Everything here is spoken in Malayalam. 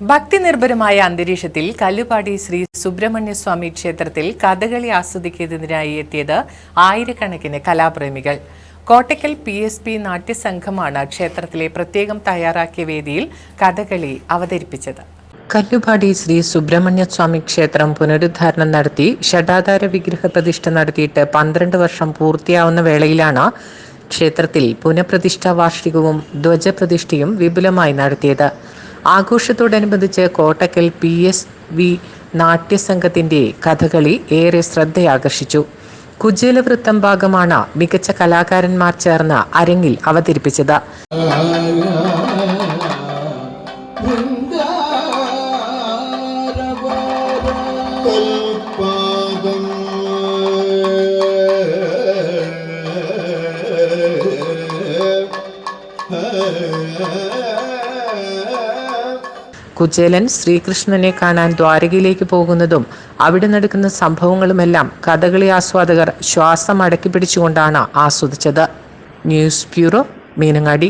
ഭക്തി നിർഭരമായ അന്തരീക്ഷത്തിൽ കല്ലുപാടി ശ്രീ സുബ്രഹ്മണ്യ സ്വാമി ക്ഷേത്രത്തിൽ കഥകളി ആസ്വദിക്കുന്നതിനായി എത്തിയത് ആയിരക്കണക്കിന് കലാപ്രേമികൾ. കോട്ടയ്ക്കൽ പി എസ് പി നാട്യസംഘമാണ് ക്ഷേത്രത്തിലെ പ്രത്യേകം തയ്യാറാക്കിയ വേദിയിൽ കഥകളി അവതരിപ്പിച്ചത്. കല്ലുപാടി ശ്രീ സുബ്രഹ്മണ്യ സ്വാമി ക്ഷേത്രം പുനരുദ്ധാരണം നടത്തി ഷഡാധാര വിഗ്രഹ പ്രതിഷ്ഠ നടത്തിയിട്ട് പന്ത്രണ്ട് വർഷം പൂർത്തിയാവുന്ന വേളയിലാണ് ക്ഷേത്രത്തിൽ പുനഃപ്രതിഷ്ഠാ വാർഷികവും ധ്വജപ്രതിഷ്ഠയും വിപുലമായി നടത്തിയത്. ആഘോഷത്തോടനുബന്ധിച്ച് കോട്ടക്കൽ പി എസ് വി നാട്യസംഘത്തിന്റെ കഥകളി ഏറെ ശ്രദ്ധയാകർഷിച്ചു. കുജേലവൃത്തം ഭാഗമാണ് മികച്ച കലാകാരന്മാർ ചേർന്ന് അരങ്ങിൽ അവതരിപ്പിച്ചത്. കൽപ്പാദം കുചേലൻ ശ്രീകൃഷ്ണനെ കാണാൻ ദ്വാരകയിലേക്ക് പോകുന്നതും അവിടെ നടക്കുന്ന സംഭവങ്ങളുമെല്ലാം കഥകളി ആസ്വാദകർ ശ്വാസം അടക്കി പിടിച്ചുകൊണ്ടാണ് ആസ്വദിച്ചത്. News bureau Meenangadi.